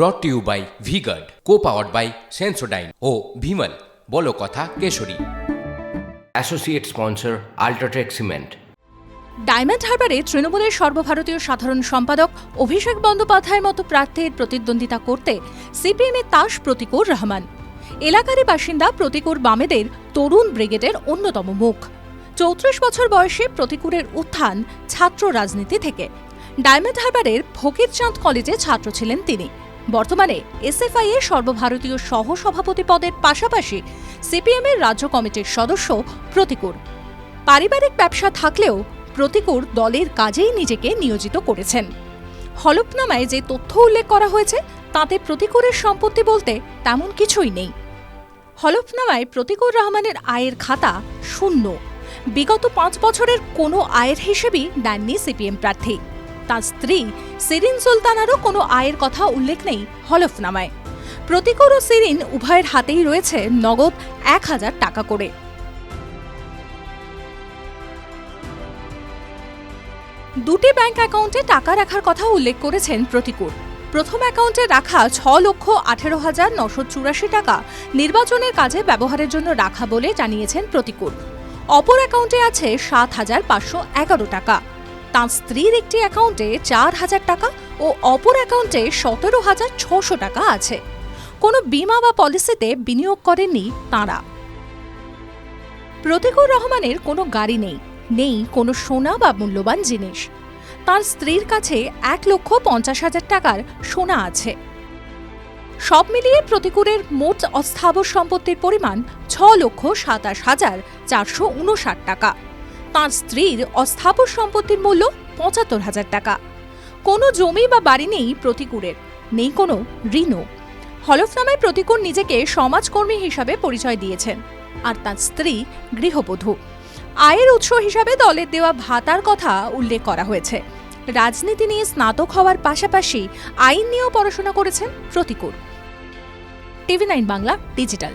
Brought to you by V Guard co powered by Sensodyne ও ভিমল বলো কথা Keshari. Associate sponsor UltraTech cement Diamond হারবারে তৃণমূলের সর্বভারতীয় সাধারণ সম্পাদক অভিষেক বন্দ্যোপাধ্যায়ের মতো প্রার্থীর প্রতিদ্বন্দ্বিতা করতে সিপিএমের তাস প্রতিকুর রহমান। এলাকারই বাসিন্দা প্রতিকুর বামেদের তরুণ ব্রিগেডের অন্যতম মুখ। চৌত্রিশ বছর বয়সে প্রতিকুরের উত্থান ছাত্র রাজনীতি থেকে। ডায়মন্ড হারবারের ফকিরচাঁদ কলেজে ছাত্র ছিলেন তিনি। বর্তমানে এসএফআই এর সর্বভারতীয় সহ সভাপতি পদের পাশাপাশি সিপিএমের রাজ্য কমিটির সদস্য প্রতিকুর। পারিবারিক ব্যবসা থাকলেও প্রতিকুর দলের কাজেই নিজেকে নিয়োজিত করেছেন। হলফনামায় যে তথ্য উল্লেখ করা হয়েছে, তাতে প্রতিকুরের সম্পত্তি বলতে তেমন কিছুই নেই। হলফনামায় প্রতিকুর রহমানের আয়ের খাতা শূন্য। বিগত পাঁচ বছরের কোনো আয়ের হিসেবেই দেননি সিপিএম প্রার্থী। তার স্ত্রী সিরিন সুলতানারও কোনো আয়ের কথা উল্লেখ নেই হলফনামায়। প্রতিকুর ও সিরিন উভয়ের হাতেই রয়েছে নগদ এক হাজার টাকা করে। দুটি ব্যাংক অ্যাকাউন্টে টাকা রাখার কথা উল্লেখ করেছেন প্রতিকুর প্রথম অ্যাকাউন্টে রাখা ছ লক্ষ আঠেরো হাজার নশো চুরাশি টাকা নির্বাচনের কাজে ব্যবহারের জন্য রাখা বলে জানিয়েছেন প্রতিকুর অপর অ্যাকাউন্টে আছে সাত হাজার পাঁচশো এগারো টাকা। তাঁর স্ত্রীর একটি অ্যাকাউন্টে চার হাজার টাকা ও অপর অ্যাকাউন্টে সতেরো হাজার ছশো টাকা আছে। কোনো বিমা বা পলিসিতে বিনিয়োগ করেননি তাঁরা। প্রতিকুর রহমানের কোনো গাড়ি নেই নেই কোনো সোনা বা মূল্যবান জিনিস। তার স্ত্রীর কাছে এক লক্ষ পঞ্চাশ হাজার টাকার সোনা আছে। সব মিলিয়ে প্রতিকুরের মোট অস্থাবর সম্পত্তির পরিমাণ ছ লক্ষ সাতাশ হাজার চারশো উনষাট টাকা। তার স্ত্রীর অস্থাবর সম্পত্তির মূল্য পঁচাত্তর হাজার টাকা। কোনো জমি বা বাড়ি নেই প্রতিকুরের, নেই কোনো ঋণও। হলফনামায় প্রতিকুর নিজেকে সমাজকর্মী হিসাবে পরিচয় দিয়েছেন, আর তার স্ত্রী গৃহবধূ। আয়ের উৎস হিসাবে দলের দেওয়া ভাতার কথা উল্লেখ করা হয়েছে। রাজনীতি নিয়ে স্নাতক হওয়ার পাশাপাশি আইন নিয়েও পড়াশোনা করেছেন Pratikur. TV nine Bangla digital.